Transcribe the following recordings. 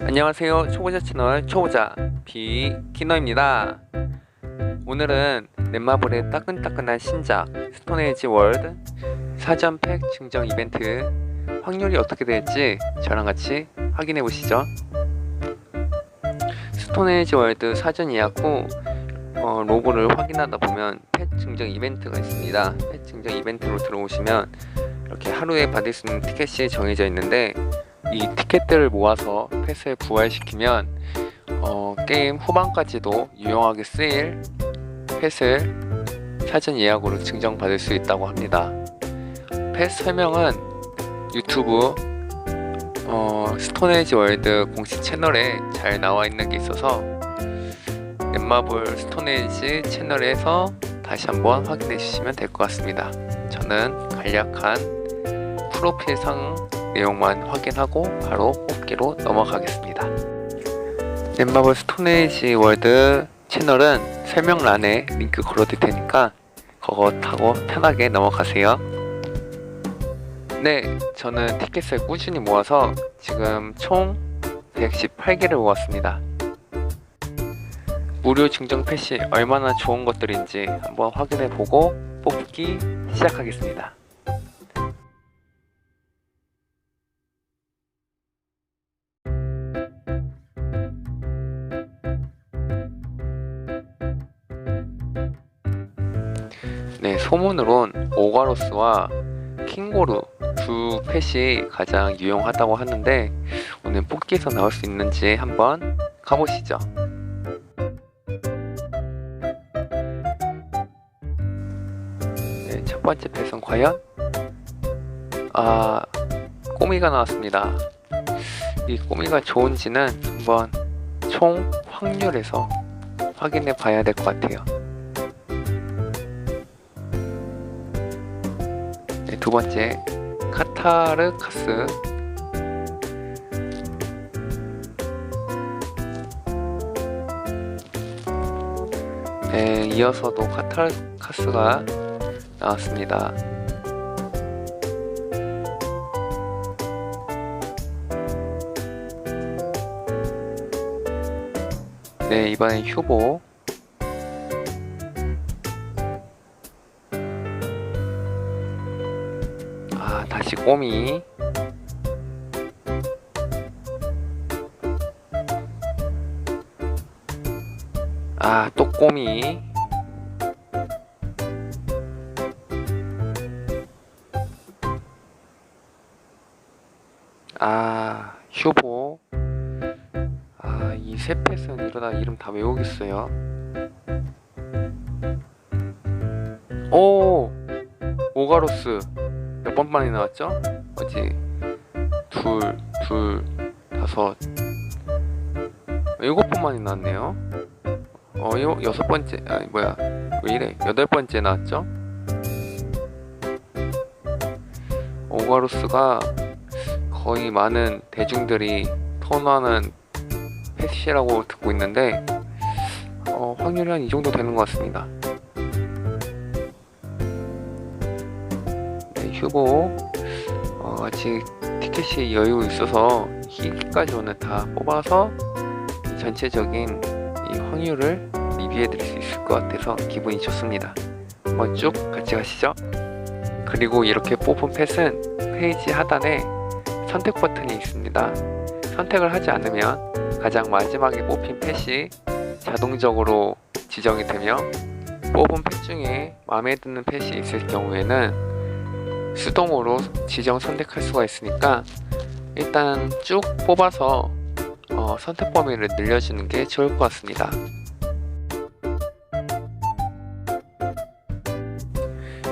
안녕하세요. 초보자 채널 초보자 비기너입니다. 오늘은 넷마블의 따끈따끈한 신작 스톤에이지 월드 사전 팩 증정 이벤트 확률이 어떻게 될지 저랑 같이 확인해 보시죠. 스톤에이지 월드 사전 예약 후 어, 로고를 확인하다 보면 펫 증정 이벤트가 있습니다 펫 증정 이벤트로 들어오시면 이렇게 하루에 받을 수 있는 티켓이 정해져 있는데 이 티켓들을 모아서 펫을 부활시키면 어, 게임 후반까지도 유용하게 쓰일 펫을 사전 예약으로 증정받을 수 있다고 합니다. 펫 설명은 유튜브 어, 스톤에이지 월드 공식 채널에 잘 나와 있는 게 있어서 넷마블 스톤에이지 채널에서 다시 한번 확인해 주시면 될 것 같습니다. 저는 간략한 프로필상 내용만 확인하고 바로 뽑기로 넘어가겠습니다. 넷마블 스톤에이지 월드 채널은 설명란에 링크 걸어둘 테니까 그거 타고 편하게 넘어가세요. 네, 저는 티켓을 꾸준히 모아서 지금 총 118개를 모았습니다. 무료 증정 펫이 얼마나 좋은 것들인지 한번 확인해 보고 뽑기 시작하겠습니다. 네, 소문으론 오가로스와 킹고루 두 펫이 가장 유용하다고 하는데 오늘 뽑기에서 나올 수 있는지 한번 가보시죠. 번째 펫은 과연 아 꼬미가 나왔습니다. 이 꼬미가 좋은지는 한번 총 확률에서 확인해 봐야 될 것 같아요. 네, 두 번째 카타르카스 네, 이어서도 카타르카스가 나왔습니다. 네, 이번엔 휴보 아, 다시 꼬미. 아, 또 꼬미. 이세 펫은 이러다 이름 다 외우겠어요. 오! 오가로스. 몇 번 만에 나왔죠? 어지 둘, 둘, 다섯, 일곱 번 만에 나왔네요. 어, 요, 여섯 번째, 아니 뭐야, 왜 이래? 여덟 번째 나왔죠? 오가로스가 거의 많은 대중들이 선호하는 패시라고 듣고 있는데 어, 확률이 한 이 정도 되는 것 같습니다. 네, 휴고 어, 아직 티켓이 여유 있어서 희기까지 오늘 다 뽑아서 이 전체적인 이 확률을 리뷰해 드릴 수 있을 것 같아서 기분이 좋습니다. 한번 쭉 같이 가시죠. 그리고 이렇게 뽑은 펫은 페이지 하단에 선택 버튼이 있습니다. 선택을 하지 않으면 가장 마지막에 뽑힌 펫이 자동적으로 지정이 되며 뽑은 펫 중에 마음에 드는 펫이 있을 경우에는 수동으로 지정 선택할 수가 있으니까 일단 쭉 뽑아서 어, 선택 범위를 늘려주는 게 좋을 것 같습니다.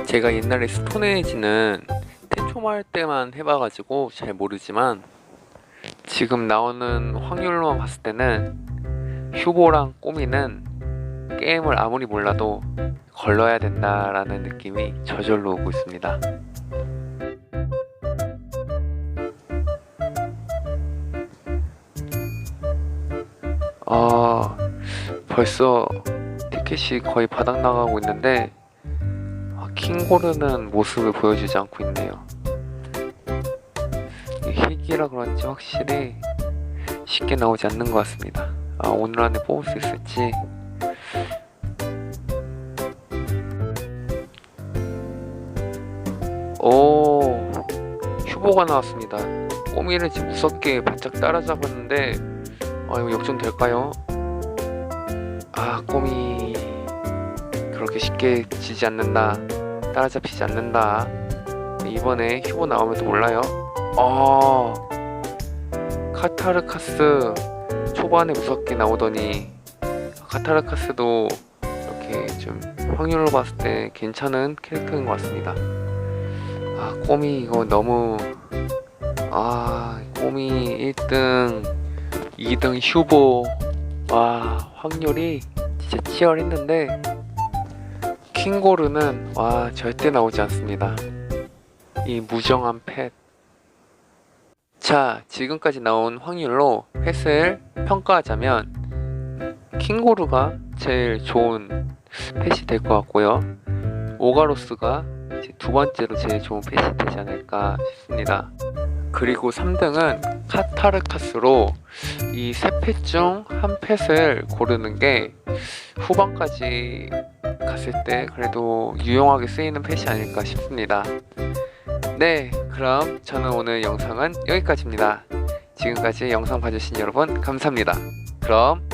제가 옛날에 스톤에이지는 태초말 때만 해봐가지고 잘 모르지만 지금 나오는 확률로만 봤을 때는 휴보랑 꼬미는 게임을 아무리 몰라도 걸러야 된다라는 느낌이 저절로 오고 있습니다. 아 벌써 티켓이 거의 바닥 나가고 있는데 아, 킹고르는 모습을 보여주지 않고 있네요. 이 희귀라 그런지 확실히 쉽게 나오지 않는 것 같습니다. 아 오늘 안에 뽑을 수 있을지 오 휴보가 나왔습니다. 꼬미를 지금 무섭게 바짝 따라잡았는데 아 이거 역전 될까요? 아 꼬미 그렇게 쉽게 지지 않는다 따라잡히지 않는다 이번에 휴보 나오면 또 몰라요 아 카타르카스 초반에 무섭게 나오더니 카타르카스도 이렇게 좀 확률로 봤을 때 괜찮은 캐릭터인 것 같습니다 아 꼬미 이거 너무 아 꼬미 1등 2등 휴보 와 확률이 진짜 치열했는데 킹고르는 와 절대 나오지 않습니다. 이 무정한 펫. 자 지금까지 나온 확률로 펫을 평가하자면 킹고르가 제일 좋은 펫이 될 것 같고요. 오가로스가 두 번째로 제일 좋은 펫이 되지 않을까 싶습니다. 그리고 3등은 카타르카스로 이 세 펫 중 한 펫을 고르는 게 후반까지 갔을 때 그래도 유용하게 쓰이는 펫이 아닐까 싶습니다. 네, 그럼 저는 오늘 영상은 여기까지입니다. 지금까지 영상 봐주신 여러분 감사합니다. 그럼 끝!